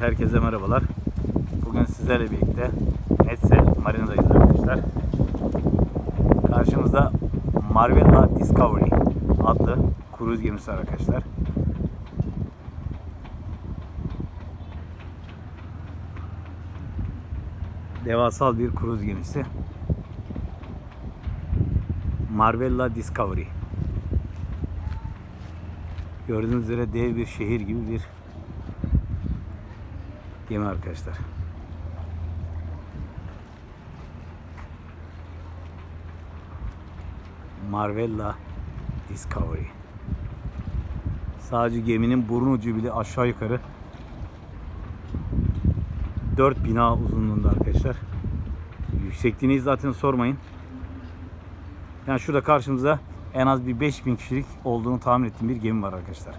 herkese merhabalar. Bugün sizlerle birlikte Netse Marina'dayız arkadaşlar. Karşımızda Marvella Discovery adlı kruz gemisi arkadaşlar. Devasal bir kruz gemisi. Marvella Discovery. Gördüğünüz üzere dev bir şehir gibi bir gemi arkadaşlar. Marvella Discovery. Sadece geminin burun ucu bile aşağı yukarı 4 bina uzunluğunda arkadaşlar. Yüksekliğini zaten sormayın. Yani şurada karşımızda en az bir 5000 kişilik olduğunu tahmin ettiğim bir gemi var arkadaşlar.